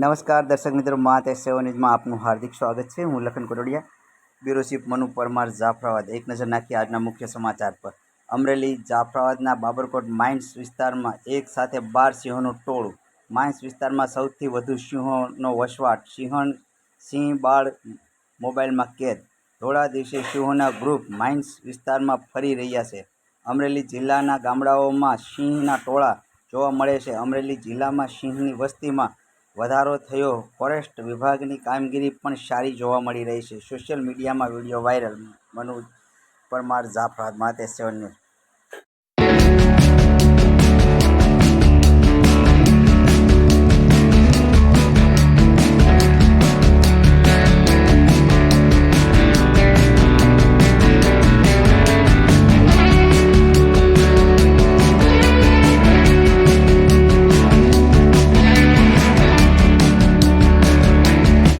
નમસ્કાર દર્શક મિત્રો મા તે ન્યૂઝમાં આપનું હાર્દિક સ્વાગત છે. હું લખન કોટડિયા, બ્યુરો ચીફ મનુ પરમાર, જાફરાબાદ. એક નજર નાખી આજના મુખ્ય સમાચાર પર. અમરેલી, જાફરાબાદના બાબરકોટ માઇન્સ વિસ્તારમાં એક સાથે બાર સિંહોનું ટોળું. માઇન્સ વિસ્તારમાં સૌથી વધુ સિંહોનો વસવાટ સિંહણ સિંહ બાળ મોબાઈલમાં કેદ. થોડા દિવસે સિંહોના ગ્રુપ માઇન્સ વિસ્તારમાં ફરી રહ્યા છે. અમરેલી જિલ્લાના ગામડાઓમાં સિંહના ટોળા જોવા મળે છે. અમરેલી જિલ્લામાં સિંહની વસ્તીમાં વધારો થયો. ફોરેસ્ટ વિભાગની કામગીરી પણ સારી જોવા મળી રહી છે. સોશિયલ મીડિયામાં વીડિયો વાયરલ, મનોજ પરમાર જાફરાબાદ માટે સેવન ન્યૂઝ.